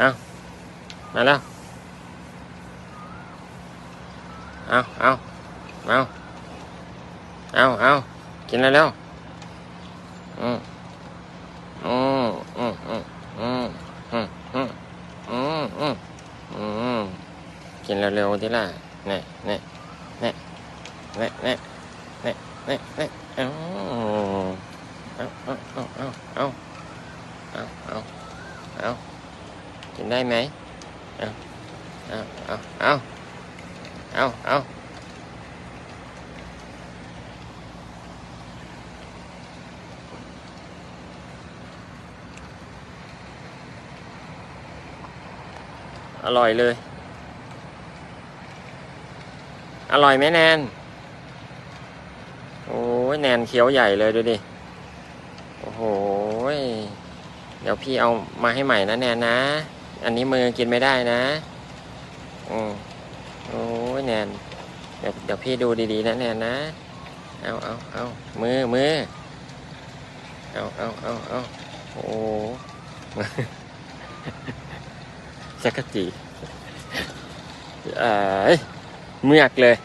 เอามาแล้ว เอาเอาเอาเอาเอากินแล้วเร็วอืมอืมอืมอืมอืมอืมอืมอืมอืมอืมกินเร็วๆทีละเนี่ยเนี่ยเนี่ยเนี่ยเนี่ยเนี่ยเนี่ยเนี่ยเอาเอาเอาเอาเอาเอาเอา เอาเอากินได้ไหมเอาเอาเอาเอาเอาเอาอร่อยเลย อร่อยไหมแนน โอ้ยแนนเคี้ยวใหญ่เลยดูดิ โอ้โห เดี๋ยวพี่เอามาให้ใหม่นะแนนนะ อันนี้มือกินไม่ได้นะอือโอ้ยแนนเดี๋ยวเดี๋ยวพี่ดูดีๆนะแนนนะ เอาเอาเอามือมือเอาเอาเอาเอาโอ้โหจักรจีเอ้ยเมือกเลย